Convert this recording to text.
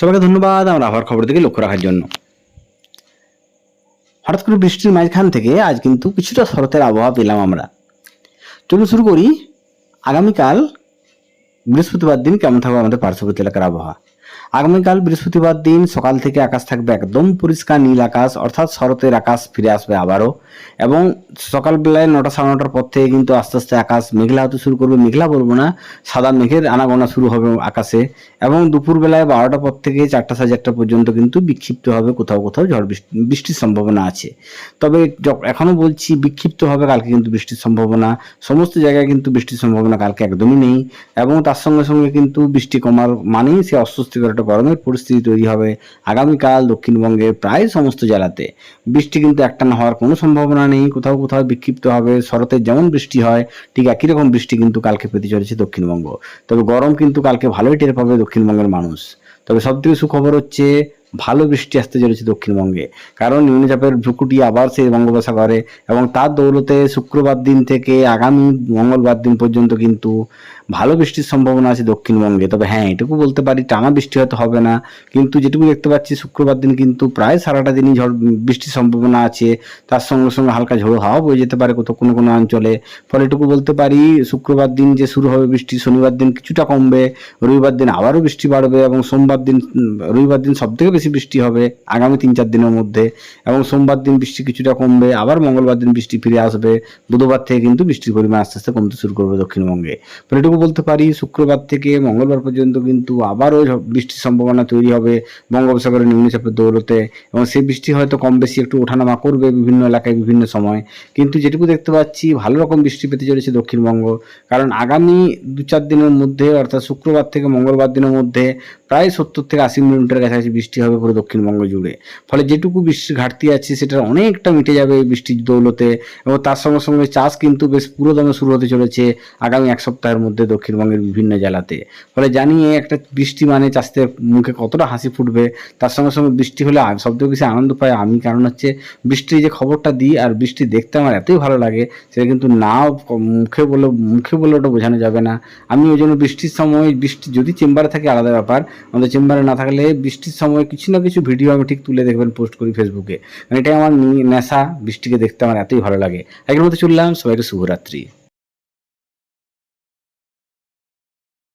সবাইকে ধন্যবাদ আমার আবহাওয়ার খবর দিকে লক্ষ্য রাখার জন্য। হঠাৎ করে বৃষ্টির মাঝখান থেকে আজ কিন্তু কিছুটা শরতের আবহাওয়া পেলাম আমরা। চলুন শুরু করি। আগামীকাল বৃহস্পতিবার দিন কেমন থাকবে আমাদের পার্শ্ববর্তী এলাকার আবহাওয়া? আগামীকাল বৃহস্পতিবার দিন সকাল থেকে আকাশ থাকবে একদম পরিষ্কার নীল আকাশ, অর্থাৎ শরতের আকাশ ফিরে আসবে আবারও। এবং সকালবেলায় নটা সাড়ে নটার পর থেকে কিন্তু আস্তে আস্তে আকাশ মেঘলা হতে শুরু করবে, মেঘলা বলব না, সাদা মেঘের আনাগোনা শুরু হবে আকাশে। এবং দুপুরবেলায় বারোটার পর থেকে চারটা সাড়ে চারটা পর্যন্ত কিন্তু বিক্ষিপ্ত হবে কোথাও কোথাও ঝড় বৃষ্টি, বৃষ্টির সম্ভাবনা আছে। তবে য- এখনও বলছি বিক্ষিপ্ত হবে, কালকে কিন্তু বৃষ্টির সম্ভাবনা, সমস্ত জায়গায় কিন্তু বৃষ্টির সম্ভাবনা কালকে একদমই নেই। এবং তার সঙ্গে সঙ্গে কিন্তু বৃষ্টি কমার মানেই সে অস্বস্তিকর একটা গরমের পরিস্থিতি তৈরি হবে আগামীকাল দক্ষিণবঙ্গের প্রায় সমস্ত জেলাতে। বৃষ্টি কিন্তু একটানা হওয়ার কোনো সম্ভাবনা নেই, কোথাও কোথাও বিক্ষিপ্ত হবে, শরতে যেমন বৃষ্টি হয়, ঠিক একই রকম বৃষ্টি কিন্তু কালকে পেতে চলেছে দক্ষিণবঙ্গ। তবে গরম কিন্তু কালকে ভালোই টের পাবে দক্ষিণবঙ্গের মানুষ। তবে সবথেকে সুখবর হচ্ছে ভালো বৃষ্টি আসতে চলেছে দক্ষিণবঙ্গে। কারণ নিম্নচাপের ভ্রুকুটি আবার সেই বঙ্গোপসাগরে এবং তার দৌলতে শুক্রবার দিন থেকে আগামী মঙ্গলবার দিন পর্যন্ত কিন্তু ভালো বৃষ্টির সম্ভাবনা আছে দক্ষিণবঙ্গে। তবে হ্যাঁ এটুকু বলতে পারি, টানা বৃষ্টি হয়তো হবে না। কিন্তু যেটুকু দেখতে পাচ্ছি, শুক্রবার দিন কিন্তু প্রায় সারাটা দিনই ঝড়, বৃষ্টির সম্ভাবনা আছে। তার সঙ্গে সঙ্গে হালকা ঝোড়ো হাওয়া বয়ে যেতে পারে কোথাও কোনো কোনো অঞ্চলে। ফলে এটুকু বলতে পারি, শুক্রবার দিন যে শুরু হবে বৃষ্টি, শনিবার দিন কিছুটা কমবে। রবিবার দিন আবারও বৃষ্টি বাড়বে এবং সোমবার দিন, রবিবার দিন সব থেকে বেশি বৃষ্টি হবে আগামী তিন চার দিনের মধ্যে এবং সোমবার দিন বৃষ্টি কিছুটা কমবে, আবার মঙ্গলবার দিন বৃষ্টি ফিরে আসবে। বুধবার থেকে কিন্তু বৃষ্টির পরিমাণ আস্তে আস্তে কমতে শুরু করবে দক্ষিণবঙ্গে। এটুকু বলতে পারি, শুক্রবার থেকে মঙ্গলবার পর্যন্ত কিন্তু আবারও বৃষ্টির সম্ভাবনা তৈরি হবে বঙ্গোপসাগরের নিম্নচাপের দৌলতে এবং সেই বৃষ্টি হয়তো কম বেশি একটু ওঠানামা করবে বিভিন্ন এলাকায় বিভিন্ন সময়। কিন্তু যেটুকু দেখতে পাচ্ছি, ভালো রকম বৃষ্টি পেতে চলেছে দক্ষিণবঙ্গ। কারণ আগামী দু চার দিনের মধ্যে, অর্থাৎ শুক্রবার থেকে মঙ্গলবার দিনের মধ্যে প্রায় সত্তর থেকে আশি মিলিমিটার কাছাকাছি বৃষ্টি হবে। পুরো দক্ষিণবঙ্গ জুড়ে। ফলে যেটুকু বৃষ্টির ঘাটতি আছে, সেটা অনেকটা মিটে যাবে এই বৃষ্টির দৌলতে এবং তার সঙ্গে সঙ্গে চাষ কিন্তু বেশ পুরো পুরোদমে শুরু হতে চলেছে আগামী এক সপ্তাহের মধ্যে দক্ষিণবঙ্গের বিভিন্ন জেলাতে। ফলে জানি এই একটা বৃষ্টি মানে চাষদের মুখে কতটা হাসি ফুটবে, তার সঙ্গে সঙ্গে বৃষ্টি হলে সবথেকে বেশি আনন্দ পাই আমি। কারণ হচ্ছে বৃষ্টির যে খবরটা দিই আর বৃষ্টি দেখতে আমার এতই ভালো লাগে, সেটা কিন্তু না মুখে বলে মুখে বলে ওটা বোঝানো যাবে না। আমি ওই জন্য বৃষ্টির সময় বৃষ্টি যদি চেম্বারে থাকে আলাদা ব্যাপার, আমাদের চেম্বারে না থাকলে বৃষ্টির সময় কিছু না কিছু ভিডিও আমি ঠিক তুলে দেখবেন পোস্ট করি ফেসবুকে মানে এটাই আমার নেশা, বৃষ্টিকে দেখতে আমার এতই ভালো লাগে। আগের মতো চললাম, সবাইকে শুভরাত্রি।